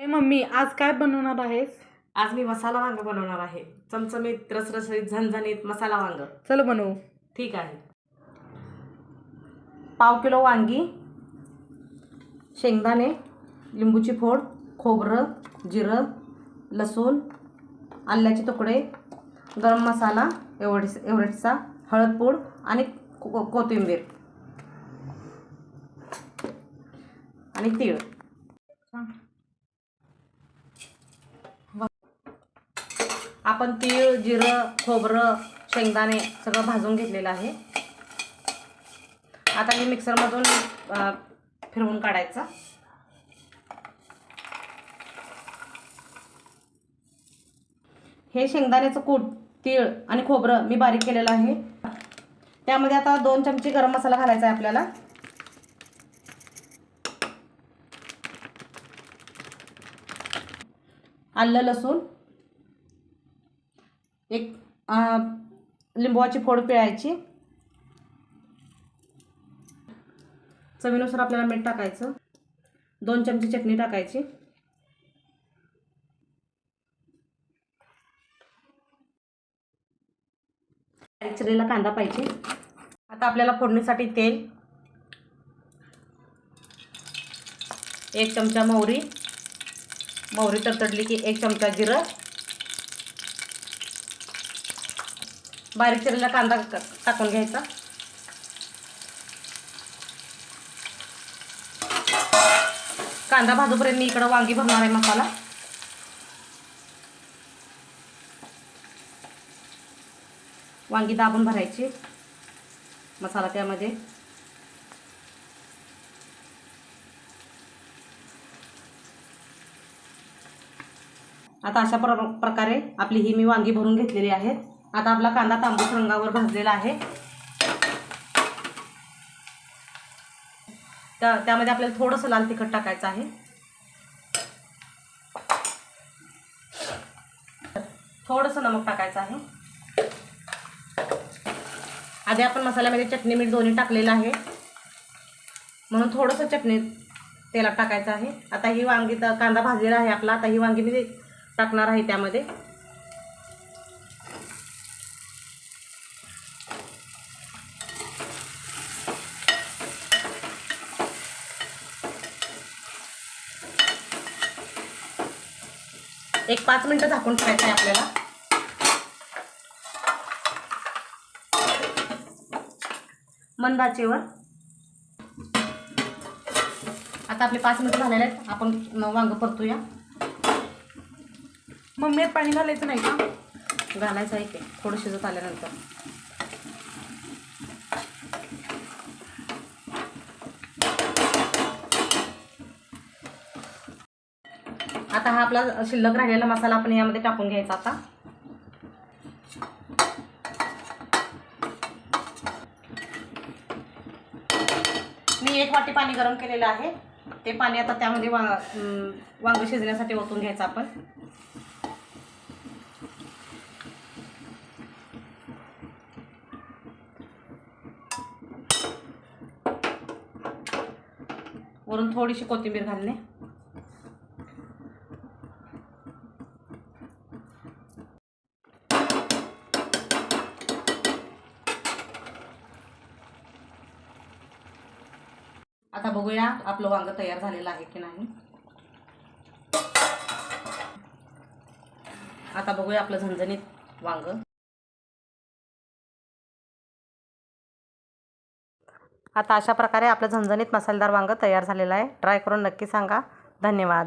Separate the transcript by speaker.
Speaker 1: ए mummy आज काय बनवणार आहेस?
Speaker 2: आज मी मसाला वांग बनवणार आहे. चमचमीत रसरशीत झणझणीत मसाला वांग.
Speaker 1: चल बनवू.
Speaker 2: ठीक आहे. पाव किलो वांगी शेंगदाणे लिंबूची फोड खोबरं जिरं लसूण आल्याचे तुकडे गरम मसाला एवढेच एवढेचा हळदपूड आणि को कोथिंबीर. आणि तीळ. आपण तीळ जिरं खोबरं शेंगदाणे सगळं भाजून घेतलेलं आहे. आता हे मिक्सरमधून फिरवून काढायचं. हे शेंगदाण्याचं कूट तीळ आणि खोबरं मी बारीक केलेलं आहे. त्यामध्ये आता दोन चमचे गरम मसाला घालायचा आहे आपल्याला. आलं लसूण. एक लिंबूची लिंबवाची फोड पिळायची. चवीनुसार आपल्याला मीठ टाकायचं. दोन चमचे चटणी टाकायची. चिरलेला कांदा पाहिजे. आता आपल्याला फोडणीसाठी तेल. एक चमचा मोहरी. मोहरी तडतडली की एक चमचा जिरं. बारीक चिरलेला कांदा टाकून घ्यायचा. कांदा भाजूपर्यंत मी इकडं वांगी भरणार आहे मसाला. वांगी दाबून भरायची. मसाला त्यामध्ये. आता अशा प्र प्रकारे आपली ही मी वांगी भरून घेतलेली आहेत. आता आपला कांदा तांबूस रंगावर भाजलेला आहे. त्या त्यामध्ये आपल्याला थोडंसं लाल तिखट टाकायचं आहे. थोडंसं नमक टाकायचं आहे. आधी आपण मसाल्यामध्ये चटणी मीठ दोन्ही टाकलेलं आहे. म्हणून थोडंसं चटणी तेलात टाकायचं आहे. आता ही वांगी तर कांदा भाजलेला आहे आपला. आता ही वांगी मी टाकणार आहे त्यामध्ये. एक पाच मिनटं झाकून ठेवायचं आहे आपल्याला. मंद आता आपले पाच मिनटं झालेले आहेत. आपण वांग परतूया.
Speaker 1: मम्मी मी पाणी घालायचं नाही का?
Speaker 2: घालायचं आहे ते. थोडं शिजत आल्यानंतर. आता हा आपला शिल्लक राहिलेला मसाला आपण यामध्ये टाकून घ्यायचा आता. मी एक वाटी पाणी गरम केलेलं आहे. ते पाणी आता त्यामध्ये वा वांग शिजण्यासाठी ओतून घ्यायचं आपण. वरून थोडीशी कोथिंबीर घालणे. आता बघूया आपलं वांग तयार झालेलं आहे की नाही. आता बघूया आपलं झणझणीत वांग. आता अशा प्रकारे आपलं झणझणीत मसालेदार वांग तयार झालेलं आहे. ट्राय करून नक्की सांगा. धन्यवाद.